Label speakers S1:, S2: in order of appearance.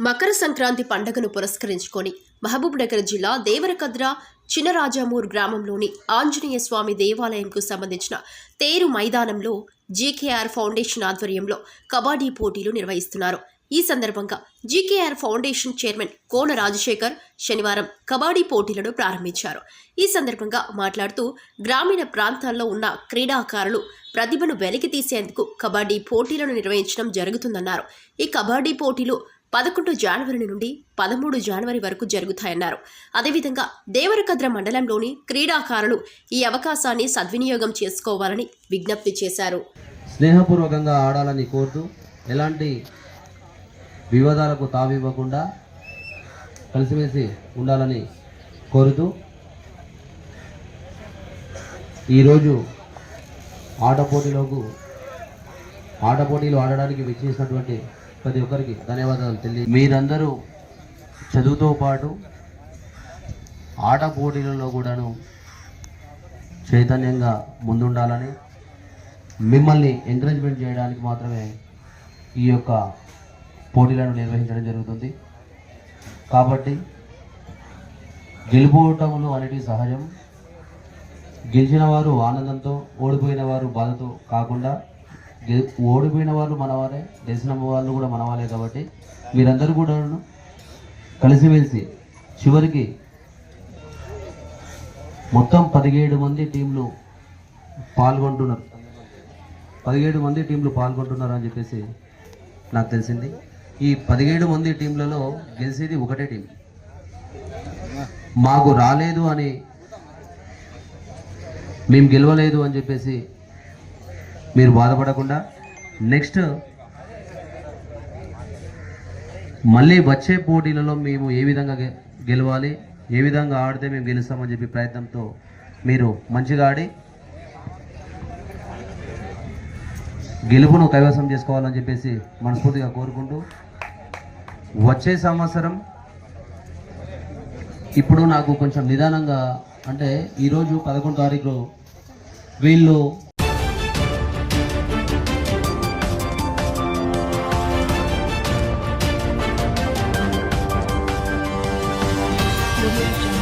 S1: మకర సంక్రాంతి పండుగను పురస్కరించుకొని మహబూబ్నగర్ జిల్లా దేవరకద్ర చినరాజామూర్ గ్రామంలోని ఆంజనేయ స్వామి దేవాలయంకు సంబంధించిన తేరు మైదానంలో జీకేఆర్ ఫౌండేషన్ ఆధ్వర్యంలో కబడ్డీ పోటీలు నిర్వహిస్తున్నారు. ఈ సందర్భంగా GKR foundation chairman Kona Rajasekhar శనివారం కబడ్డీ పోటీలను ప్రారంభించారు. ఈ సందర్భంగా మాట్లాడుతూ గ్రామీణ ప్రాంతాల్లో ఉన్న క్రీడాకారులు ప్రతిభను వెలికి తీసేందుకు కబడ్డీ పోటీలను నిర్వహించడం జరుగుతుందన్నారు. ఈ కబడ్డీ పోటీలు పదకొండు జనవరి నుండి పదమూడు జనవరి వరకు జరుగుతాయన్నారు. అదేవిధంగా దేవరకద్ర మండలంలోని క్రీడాకారులు ఈ అవకాశాన్ని సద్వినియోగం చేసుకోవాలని విజ్ఞప్తి చేశారు.
S2: స్నేహపూర్వకంగా ఆడాలని కోరుతూ ఎలాంటి వివాదాలకు తావివ్వకుండా కలిసిమెలిసి ఉండాలని కోరుతూ ఈరోజు ఆట పోటీలోకు ఆట పోటీలు ఆడడానికి విచ్చేసినటువంటి ప్రతి ఒక్కరికి ధన్యవాదాలు తెలియ మీరందరూ చదువుతో పాటు ఆట పోటీలలో కూడాను చైతన్యంగా ముందుండాలని మిమ్మల్ని ఎంకరేజ్మెంట్ చేయడానికి మాత్రమే ఈ యొక్క పోటీలను నిర్వహించడం జరుగుతుంది. కాబట్టి గెలుపోవటములు అనేటివి సహజం. గెలిచిన వారు ఆనందంతో ఓడిపోయిన వారు బాధతో కాకుండా ఓడిపోయిన వాళ్ళు మనవారే గెలిచిన వాళ్ళు కూడా మనవాలే కాబట్టి మీరందరూ కూడా కలిసిమెలిసి చివరికి మొత్తం పదిహేడు మంది టీంలు పాల్గొంటున్నారు. పదిహేడు మంది టీంలు పాల్గొంటున్నారు అని చెప్పేసి నాకు తెలిసింది. ఈ పదిహేడు మంది టీంలలో గెలిచేది ఒకటే టీం. మాకు రాలేదు అని మేము గెలవలేదు అని చెప్పేసి మీరు బాధపడకుండా నెక్స్ట్ మళ్ళీ వచ్చే పోటీలలో మేము ఏ విధంగా గె- గెలవాలి ఏ విధంగా ఆడితే మేము గెలుస్తామని చెప్పి ప్రయత్నంతో మీరు మంచిగా ఆడి గెలుపును కైవసం చేసుకోవాలని చెప్పేసి మనస్ఫూర్తిగా కోరుకుంటూ వచ్చే సంవత్సరం ఇప్పుడు నాకు కొంచెం నిదానంగా అంటే ఈరోజు పదకొండు తారీఖు వీళ్ళు Thank you.